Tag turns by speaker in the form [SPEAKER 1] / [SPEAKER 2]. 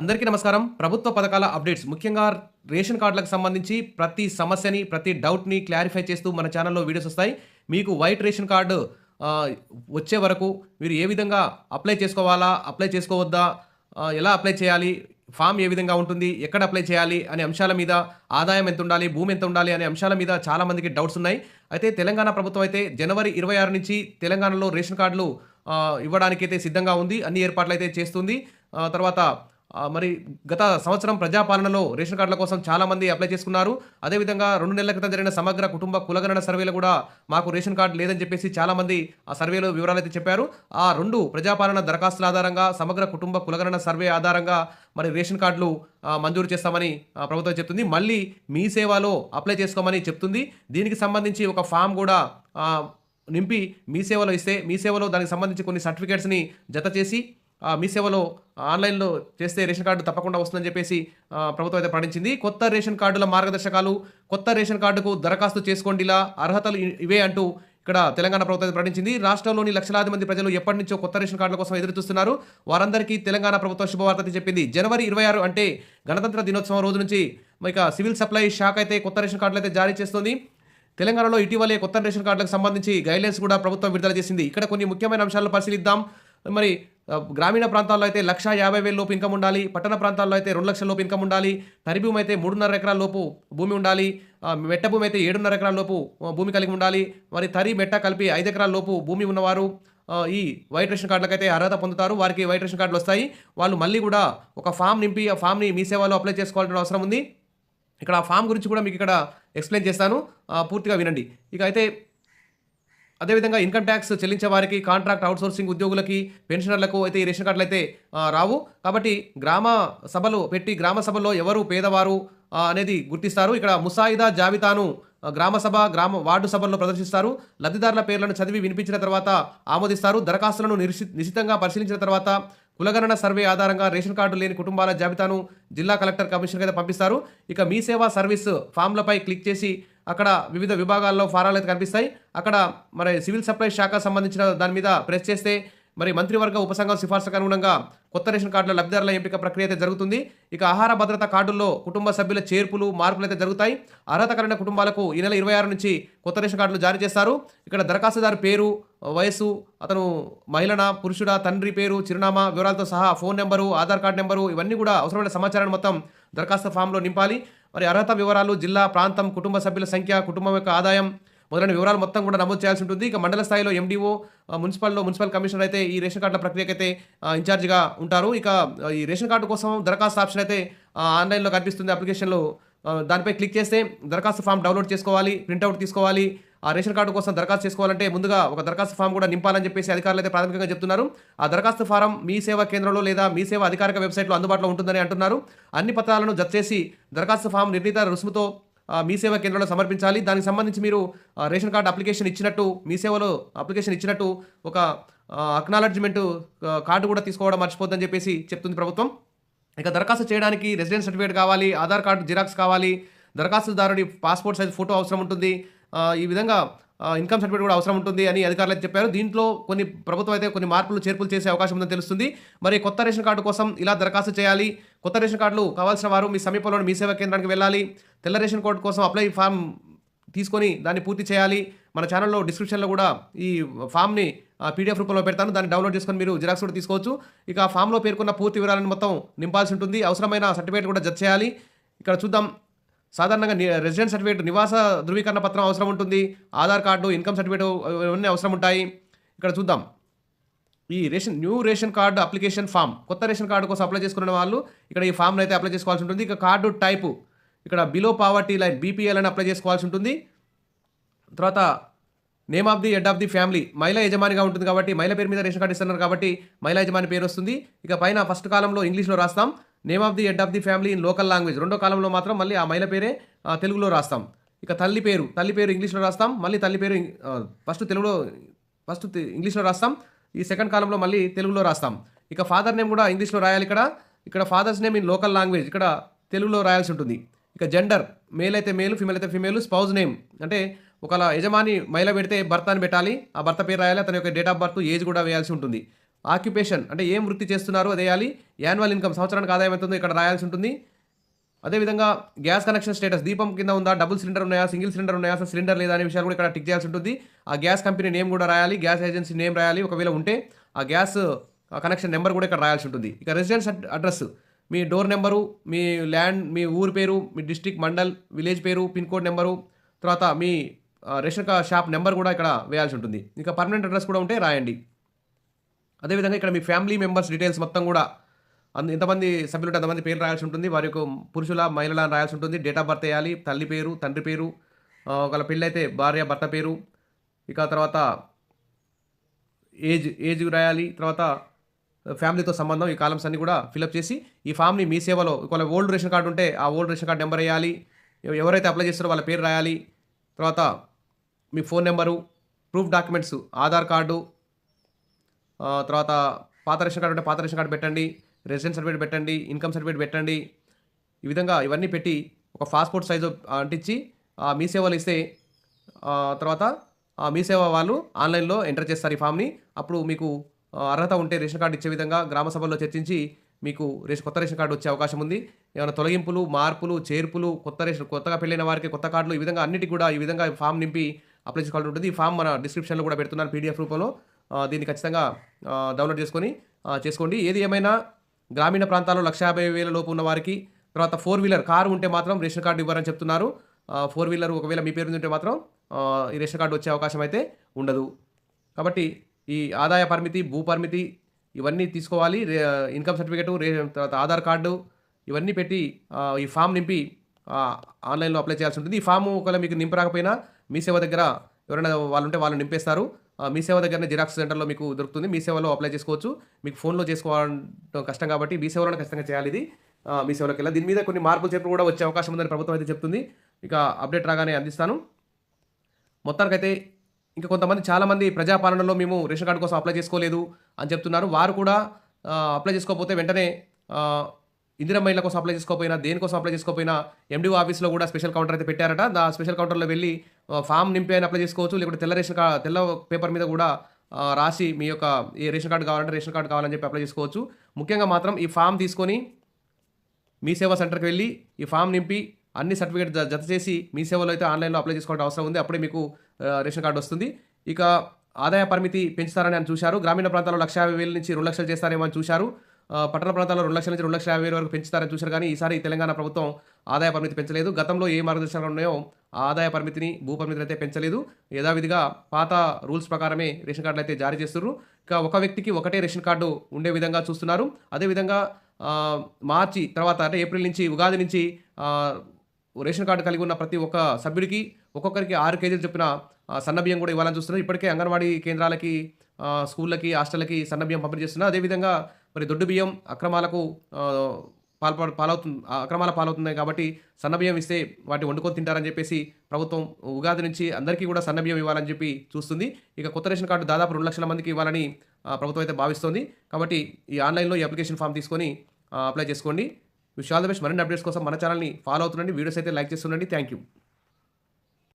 [SPEAKER 1] అందరికీ నమస్కారం. ప్రభుత్వ పథకాల అప్డేట్స్. ముఖ్యంగా రేషన్ కార్డులకు సంబంధించి ప్రతి సమస్యని ప్రతి డౌట్ని క్లారిఫై చేస్తూ మన ఛానల్లో వీడియోస్ వస్తాయి. మీకు వైట్ రేషన్ కార్డు వచ్చే వరకు మీరు ఏ విధంగా అప్లై చేసుకోవాలా అప్లై చేసుకోవద్దా ఎలా అప్లై చేయాలి ఫామ్ ఏ విధంగా ఉంటుంది ఎక్కడ అప్లై చేయాలి అనే అంశాల మీద ఆదాయం ఎంత ఉండాలి భూమి ఎంత ఉండాలి అనే అంశాల మీద చాలామందికి డౌట్స్ ఉన్నాయి. అయితే తెలంగాణ ప్రభుత్వం అయితే జనవరి ఇరవై ఆరు నుంచి తెలంగాణలో రేషన్ కార్డులు ఇవ్వడానికైతే సిద్ధంగా ఉంది. అన్ని ఏర్పాట్లు అయితే చేస్తుంది. తర్వాత మరి గత సంవత్సరం ప్రజాపాలనలో రేషన్ కార్డుల కోసం చాలామంది అప్లై చేసుకున్నారు. అదేవిధంగా రెండు నెలల క్రితం జరిగిన సమగ్ర కుటుంబ కులగణన సర్వేలో కూడా మాకు రేషన్ కార్డు లేదని చెప్పేసి చాలామంది ఆ సర్వేలో వివరాలు అయితే చెప్పారు. ఆ రెండు ప్రజాపాలన దరఖాస్తుల ఆధారంగా సమగ్ర కుటుంబ కులగణన సర్వే ఆధారంగా మరి రేషన్ కార్డులు మంజూరు చేస్తామని ప్రభుత్వం చెప్తుంది. మళ్ళీ మీ సేవలో అప్లై చేసుకోమని చెప్తుంది. దీనికి సంబంధించి ఒక ఫామ్ కూడా నింపి మీ సేవలో ఇస్తే మీ సేవలో దానికి సంబంధించి కొన్ని సర్టిఫికేట్స్ని జత చేసి మీ సేవలో ఆన్లైన్లో చేస్తే రేషన్ కార్డు తప్పకుండా వస్తుందని చెప్పేసి ప్రభుత్వం అయితే ప్రకటించింది కొత్త రేషన్ కార్డుల మార్గదర్శకాలు కొత్త రేషన్ కార్డుకు దరఖాస్తు చేసుకోండిలా అర్హతలు ఇ- ఇవే అంటూ ఇక్కడ తెలంగాణ ప్రభుత్వం ప్రకటించింది రాష్ట్రంలోని లక్షలాది మంది ప్రజలు ఎప్పటి నుంచో కొత్త రేషన్ కార్డుల కోసం ఎదురు చూస్తున్నారు. వారందరికీ తెలంగాణ ప్రభుత్వం శుభవార్త చెప్పింది. జనవరి ఇరవై ఆరు అంటే గణతంత్ర దినోత్సవం రోజు నుంచి ఇక సివిల్ సప్లై శాఖ అయితే కొత్త రేషన్ కార్డులు అయితే జారీ చేస్తుంది. తెలంగాణలో ఇటీవలే కొత్త రేషన్ కార్డులకు సంబంధించి గైడ్లైన్స్ కూడా ప్రభుత్వం విడుదల చేసింది. ఇక్కడ కొన్ని ముఖ్యమైన అంశాలను పరిశీలిద్దాం. మరి గ్రామీణ ప్రాంతాల్లో అయితే లక్ష యాభై వేల లోపు ఇన్కమ్ ఉండాలి పట్టణ ప్రాంతాల్లో అయితే రెండు లక్షల లోపు ఇన్కమ్ ఉండాలి తరి భూమి అయితే మూడున్నర ఎకరాల లోపు భూమి ఉండాలి మెట్ట భూమి అయితే ఏడున్నర ఎకరాల లోపు భూమి కలిగి ఉండాలి మరి తరి మెట్ట కలిపి ఐదు ఎకరాల లోపు భూమి ఉన్నవారు ఈ వైట్ రేషన్ కార్డులకైతే అర్హత పొందుతారు వారికి వైట్ రేషన్ కార్డులు వస్తాయి వాళ్ళు మళ్ళీ కూడా ఒక ఫామ్ నింపి ఆ ఫామ్ని మీ సేవలో అప్లై చేసుకోవాల్సిన అవసరం ఉంది. ఇక్కడ ఆ ఫామ్ గురించి కూడా మీకు ఇక్కడ ఎక్స్ప్లెయిన్ చేస్తాను పూర్తిగా వినండి. ఇక అయితే అదేవిధంగా ఇన్కమ్ ట్యాక్స్ చెల్లించే వారికి కాంట్రాక్ట్ అవుట్సోర్సింగ్ ఉద్యోగులకి పెన్షనర్లకు అయితే ఈ రేషన్ కార్డులు అయితే రావు. కాబట్టి గ్రామ సభలు పెట్టి గ్రామ సభల్లో ఎవరు పేదవారు అనేది గుర్తిస్తారు. ఇక్కడ ముసాయిదా జాబితాను గ్రామసభ గ్రామ సభ గ్రామ వార్డు సభల్లో ప్రదర్శిస్తారు. లబ్ధిదారుల పేర్లను చదివి వినిపించిన తర్వాత ఆమోదిస్తారు. దరఖాస్తులను నిశ్చి నిశ్చితంగా పరిశీలించిన తర్వాత కులగణన సర్వే ఆధారంగా రేషన్ కార్డు లేని కుటుంబాల జాబితాను జిల్లా కలెక్టర్ కమిషనర్ అయితే పంపిస్తారు. ఇక మీ సేవా సర్వీస్ ఫామ్లపై క్లిక్ చేసి అక్కడ వివిధ విభాగాల్లో ఫారాలు అయితే కనిపిస్తాయి. అక్కడ మరి సివిల్ సప్లై శాఖ సంబంధించిన దాని మీద ప్రెస్ చేస్తే మరి మంత్రివర్గ ఉపసంఘం సిఫార్సుకు అనుగుణంగా కొత్త రేషన్ కార్డుల లబ్ధిదారుల ఎంపిక ప్రక్రియ అయితే జరుగుతుంది. ఇక ఆహార భద్రత కార్డుల్లో కుటుంబ సభ్యుల చేర్పులు మార్పులు అయితే జరుగుతాయి. అర్హత కలిగిన కుటుంబాలకు ఈ నెల ఇరవై ఆరు నుంచి కొత్త రేషన్ కార్డులు జారీ చేస్తారు. ఇక్కడ దరఖాస్తుదారు పేరు వయసు అతను మహిళనా పురుషుడా తండ్రి పేరు చిరునామా వివరాలతో సహా phone number Aadhaar card number ఇవన్నీ కూడా అవసరమైన సమాచారాన్ని మొత్తం దరఖాస్తు ఫామ్లో నింపాలి. మరి అర్హత వివరాలు జిల్లా ప్రాంతం కుటుంబ సభ్యుల సంఖ్య కుటుంబం యొక్క ఆదాయం మొదలైన వివరాలు మొత్తం కూడా నమోదు చేయాల్సి ఉంటుంది. ఇక మండల స్థాయిలో ఎండిఓ మున్సిపల్లో మున్సిపల్ కమిషనర్ అయితే ఈ రేషన్ కార్డుల ప్రక్రియకి అయితే ఇన్ఛార్జిగా ఉంటారు. ఇక ఈ రేషన్ కార్డు కోసం దరఖాస్తు ఆప్షన్ అయితే ఆన్లైన్లో కనిపిస్తుంది అప్లికేషన్లో. దానిపై క్లిక్ చేస్తే దరఖాస్తు ఫామ్ డౌన్లోడ్ చేసుకోవాలి ప్రింట్అవుట్ తీసుకోవాలి. ఆ రేషన్ కార్డు కోసం దరఖాస్తు చేసుకోవాలంటే ముందుగా ఒక దరఖాస్తు ఫామ్ కూడా నింపాలని చెప్పేసి అధికారులు అయితే ప్రాథమికంగా చెప్తున్నారు. ఆ దరఖాస్తు ఫారం మీ సేవా కేంద్రంలో లేదా మీ సేవ అధికారిక వెబ్సైట్లో అందుబాటులో ఉంటుందని అంటున్నారు. అన్ని పత్రాలను జత చేసి దరఖాస్తు ఫామ్ నిర్ణీత రుసుముతో మీ సేవా కేంద్రంలో సమర్పించాలి. దానికి సంబంధించి మీరు రేషన్ కార్డు అప్లికేషన్ ఇచ్చినట్టు మీ సేవలో అప్లికేషన్ ఇచ్చినట్టు ఒక అక్నాలడ్జ్మెంట్ కార్డు కూడా తీసుకోవడం మర్చిపోద్దని చెప్పేసి చెప్తుంది ప్రభుత్వం. ఇక దరఖాస్తు చేయడానికి రెసిడెన్స్ సర్టిఫికేట్ కావాలి ఆధార్ కార్డు జిరాక్స్ కావాలి దరఖాస్తుదారుడి పాస్పోర్ట్ సైజ్ ఫోటో అవసరం ఉంటుంది ఈ విధంగా ఇన్కమ్ సర్టిఫికేట్ కూడా అవసరం ఉంటుంది అని అధికారులు అయితే చెప్పారు. దీంట్లో కొన్ని ప్రభుత్వం అయితే కొన్ని మార్పులు చేర్పులు చేసే అవకాశం ఉందని తెలుస్తుంది. మరి కొత్త రేషన్ కార్డు కోసం ఇలా దరఖాస్తు చేయాలి. కొత్త రేషన్ కార్డులు కావాల్సిన వారు మీ సమీపంలోని మీ సేవా కేంద్రానికి వెళ్ళాలి. తెల్ల రేషన్ కార్డు కోసం అప్లై ఫామ్ తీసుకొని దాన్ని పూర్తి చేయాలి. మన ఛానల్లో డిస్క్రిప్షన్లో కూడా ఈ ఫామ్ని పీడిఎఫ్ రూపంలో పెడతాను. దాన్ని డౌన్లోడ్ చేసుకొని మీరు జిరాక్స్ కూడా తీసుకోవచ్చు. ఇక ఆ ఫామ్లో పేర్కొన్న పూర్తి వివరాలను మొత్తం నింపాల్సి ఉంటుంది. అవసరమైన సర్టిఫికేట్ కూడా జత చేయాలి. ఇక్కడ చూద్దాం. సాధారణంగా రెసిడెంట్ సర్టిఫికేట్ నివాస ధృవీకరణ పత్రం అవసరం ఉంటుంది ఆధార్ కార్డు ఇన్కమ్ సర్టిఫికేట్ ఇవన్నీ అవసరం ఉంటాయి. ఇక్కడ చూద్దాం. ఈ ration new ration card application form కొత్త రేషన్ కార్డు కోసం అప్లై చేసుకున్న వాళ్ళు ఇక్కడ ఈ ఫామ్ను అయితే అప్లై చేసుకోవాల్సి ఉంటుంది. ఇక కార్డు టైపు ఇక్కడ బిలో పావర్టీ లైన్ బీపీఎల్ అని అప్లై చేసుకోవాల్సి ఉంటుంది. తర్వాత name of the head of the family మహిళా యజమానిగా ఉంటుంది కాబట్టి మహిళ పేరు మీద రేషన్ కార్డు ఇస్తున్నారు కాబట్టి మహిళా యజమాని పేరు వస్తుంది. ఇక పైన ఫస్ట్ కాలంలో ఇంగ్లీష్లో రాస్తాం. Name of the head of the family in local language. రెండో కాలంలో మాత్రం మళ్ళీ ఆ మహిళ పేరే తెలుగులో రాస్తాం. ఇక తల్లి పేరు తల్లి పేరు ఇంగ్లీష్లో రాస్తాం. మళ్ళీ తల్లి పేరు ఫస్ట్ తెలుగులో ఫస్ట్ ఇంగ్లీష్లో రాస్తాం. ఈ సెకండ్ కాలంలో మళ్ళీ తెలుగులో రాస్తాం. ఇక ఫాదర్ నేమ్ కూడా ఇంగ్లీష్లో రాయాలి ఇక్కడ. ఇక్కడ father's name in local language ఇక్కడ తెలుగులో రాయాల్సి ఉంటుంది. ఇక జెండర్ మేల్ అయితే మేలు ఫిమేల్ అయితే ఫిమేల్ స్పౌజ్ నేమ్. అంటే ఒకవేళ యజమాని మహిళ పెడితే భర్త అని పెట్టాలి. ఆ భర్త పేరు రాయాలి అతని యొక్క డేట్ ఆఫ్ బర్త్ ఏజ్ కూడా వేయాల్సి ఉంటుంది. ఆక్యుపేషన్ అంటే ఏం వృత్తి చేస్తున్నారు అది వేయాలి. యాన్యువల్ ఇన్కమ్ సంవత్సరానికి ఆదాయం ఎంత ఉందో ఇక్కడ రాయాల్సి ఉంటుంది. అదేవిధంగా గ్యాస్ కనెక్షన్ స్టేటస్ దీపం కింద ఉందా డబుల్ సిలిండర్ ఉన్నాయా సింగిల్ సిలిండర్ ఉన్నాయా అసలు సిలిండర్ లేదా అనే విషయాలు కూడా ఇక్కడ టిక్ చేయాల్సి ఉంటుంది. ఆ గ్యాస్ కంపెనీ నేమ్ కూడా రాయాలి గ్యాస్ ఏజెన్సీ నేమ్ రాయాలి ఒకవేళ ఉంటే ఆ గ్యాస్ కనెక్షన్ నెంబర్ కూడా ఇక్కడ రాయాల్సి ఉంటుంది. ఇక రెసిడెన్స్ అడ్రస్ మీ డోర్ నెంబరు మీ ల్యాండ్ మీ ఊరు పేరు మీ డిస్టిక్ మండల్ విలేజ్ పేరు పిన్ కోడ్ నెంబరు తర్వాత మీ రేషన్ షాప్ నెంబర్ కూడా ఇక్కడ వేయాల్సి ఉంటుంది. ఇక పర్మనెంట్ అడ్రస్ కూడా ఉంటే రాయండి. అదేవిధంగా ఇక్కడ మీ ఫ్యామిలీ మెంబర్స్ డీటెయిల్స్ మొత్తం కూడా అంద ఎంతమంది సభ్యులు ఉంటే అంతమంది పేరు రాయాల్సి ఉంటుంది. వారి యొక్క పురుషుల మహిళల రాయాల్సి ఉంటుంది. డేట్ ఆఫ్ బర్త్ వేయాలి తల్లి పేరు తండ్రి పేరు ఒకవేళ పెళ్ళైతే భార్య భర్త పేరు ఇక తర్వాత ఏజ్ ఏజ్ రాయాలి తర్వాత ఫ్యామిలీతో సంబంధం ఈ కాలమ్స్ అన్ని కూడా ఫిలప్ చేసి ఈ ఫామ్ని మీ సేవలో ఒకవేళ ఓల్డ్ రేషన్ కార్డు ఉంటే ఆ ఓల్డ్ రేషన్ కార్డు నెంబర్ వేయాలి ఎవరైతే అప్లై చేస్తారో వాళ్ళ పేరు రాయాలి తర్వాత మీ phone number proof documents Aadhaar card తర్వాత పాత రేషన్ కార్డు ఉంటే పాత రేషన్ కార్డు పెట్టండి రెసిడెన్స్ సర్టిఫికేట్ పెట్టండి ఇన్కమ్ సర్టిఫికేట్ పెట్టండి. ఈ విధంగా ఇవన్నీ పెట్టి ఒక పాస్పోర్ట్ సైజు అంటించి ఆ మీ సేవలు ఇస్తే తర్వాత ఆ మీ సేవ వాళ్ళు ఆన్లైన్లో ఎంటర్ చేస్తారు ఈ ఫామ్ని. అప్పుడు మీకు అర్హత ఉంటే రేషన్ కార్డు ఇచ్చే విధంగా గ్రామ సభల్లో చర్చించి మీకు రేషన్ కొత్త రేషన్ కార్డు వచ్చే అవకాశం ఉంది. ఏమైనా తొలగింపులు మార్పులు చేర్పులు కొత్త రేషన్ కొత్తగా పెళ్ళైన వారికి కొత్త కార్డులు ఈ విధంగా అన్నిటికీ కూడా ఈ విధంగా ఫామ్ నింపి అప్లై చేసుకోవాల్సి ఉంటుంది. ఈ ఫామ్ మన డిస్క్రిప్షన్లో కూడా పెడుతున్నాను పీడిఎఫ్ రూపంలో. దీన్ని ఖచ్చితంగా డౌన్లోడ్ చేసుకొని చేసుకోండి. ఏది ఏమైనా గ్రామీణ ప్రాంతాల్లో లక్ష యాభై వేల లోపు ఉన్న వారికి తర్వాత ఫోర్ వీలర్ కారు ఉంటే మాత్రం రేషన్ కార్డు ఇవ్వాలని చెప్తున్నారు. ఫోర్ వీలర్ ఒకవేళ మీ పేరు ఉంటే మాత్రం ఈ రేషన్ కార్డు వచ్చే అవకాశం అయితే ఉండదు. కాబట్టి ఈ ఆదాయ పరిమితి భూ పరిమితి ఇవన్నీ తీసుకోవాలి. ఇన్కమ్ సర్టిఫికేటు రే తర్వాత ఆధార్ కార్డు ఇవన్నీ పెట్టి ఈ ఫామ్ నింపి ఆన్లైన్లో అప్లై చేయాల్సి ఉంటుంది. ఈ ఫామ్ ఒకవేళ మీకు నింపరాకపోయినా మీ సేవ దగ్గర ఎవరైనా వాళ్ళు ఉంటే వాళ్ళు నింపేస్తారు. మీ సేవ దగ్గరనే జిరాక్స్ సెంటర్లో మీకు దొరుకుతుంది. మీ సేవలో అప్లై చేసుకోవచ్చు. మీకు ఫోన్లో చేసుకోవడం కష్టం కాబట్టి మీ సేవలోనే ఖచ్చితంగా చేయాలి ఇది. మీ సేవలోకి వెళ్ళి దీని మీద కొన్ని మార్పులు చేర్పులు కూడా వచ్చే అవకాశం ఉందని ప్రభుత్వం అయితే చెప్తుంది. ఇక అప్డేట్ రాగానే అందిస్తాను. మొత్తానికైతే ఇంకా కొంతమంది చాలామంది ప్రజాపాలనలో మేము రేషన్ కార్డు కోసం అప్లై చేసుకోలేదు అని చెప్తున్నారు. వారు కూడా అప్లై చేసుకోకపోతే వెంటనే ఆ, ఇందిరా మహిళల కోసం అప్లై చేసుకోకపోయినా దేనికోసం అప్లై చేసుకోకపోయినా ఎండిఓ ఆఫీస్లో కూడా స్పెషల్ కౌంటర్ అయితే పెట్టారట. ఆ స్పెషల్ కౌంటర్లో వెళ్ళి ఫామ్ నింపి అయినా అప్లై చేసుకోవచ్చు. లేకపోతే తెల్ల రేషన్ కార్డు తెల్ల పేపర్ మీద కూడా రాసి మీ యొక్క ఏ రేషన్ కార్డు కావాలంటే రేషన్ కార్డు కావాలని చెప్పి అప్లై చేసుకోవచ్చు. ముఖ్యంగా మాత్రం ఈ ఫామ్ తీసుకొని మీ సేవా సెంటర్కి వెళ్ళి ఈ ఫామ్ నింపి అన్ని సర్టిఫికేట్ జత చేసి మీ సేవలో అయితే ఆన్లైన్లో అప్లై చేసుకోవడం అవసరం ఉంది. అప్పుడే మీకు రేషన్ కార్డు వస్తుంది. ఇక ఆదాయ పరిమితి పెంచుతారని అని చూశారు. గ్రామీణ ప్రాంతాల్లో లక్ష యాభై వేల నుంచి రెండు లక్షలు చేస్తారేమో అని చూశారు. పట్టణ ప్రాంతాల్లో రెండు లక్షల నుంచి రెండు లక్షల యాభై వేల వరకు పెంచుతారని చూశారు. కానీ ఈసారి తెలంగాణ ప్రభుత్వం ఆదాయ పరిమితి పెంచలేదు. గతంలో ఏ మార్గదర్శకాలు ఉన్నాయో ఆ ఆదాయ పరిమితిని భూ పరిమితిని అయితే పెంచలేదు. యథావిధిగా పాత రూల్స్ ప్రకారమే రేషన్ కార్డులు అయితే జారీ చేస్తున్నారు. ఇక ఒక వ్యక్తికి ఒకటే రేషన్ కార్డు ఉండే విధంగా చూస్తున్నారు. అదేవిధంగా మార్చి తర్వాత అంటే ఏప్రిల్ నుంచి ఉగాది నుంచి రేషన్ కార్డు కలిగి ఉన్న ప్రతి ఒక్క సభ్యుడికి ఒక్కొక్కరికి ఆరు కేజీలు చొప్పున సన్నబియ్యం కూడా ఇవ్వాలని చూస్తున్నారు. ఇప్పటికే అంగన్వాడీ కేంద్రాలకి స్కూళ్ళకి హాస్టళ్ళకి సన్నబియ్యం పంపిణీ చేస్తున్నారు. అదేవిధంగా మరి దొడ్డు బియ్యం అక్రమాలకు పాల్పడ పాలవుతుంది అక్రమాల పాలవుతున్నాయి కాబట్టి సన్న బియ్యం ఇస్తే వాటి వండుకొని తింటారని చెప్పేసి ప్రభుత్వం ఉగాది నుంచి అందరికీ కూడా సన్న బియ్యం ఇవ్వాలని చెప్పి చూస్తుంది. ఇక కొత్త రేషన్ కార్డు దాదాపు రెండు లక్షల మందికి ఇవ్వాలని ప్రభుత్వం అయితే భావిస్తోంది. కాబట్టి ఈ ఆన్లైన్లో ఈ అప్లికేషన్ ఫామ్ తీసుకొని అప్లై చేసుకోండి. Wish the best. మరిన్ని అప్డేట్స్ కోసం మన ఛానల్ని ఫాలో అవుతుండండి. వీడియోస్ అయితే లైక్ చేస్తుండండి. Thank you.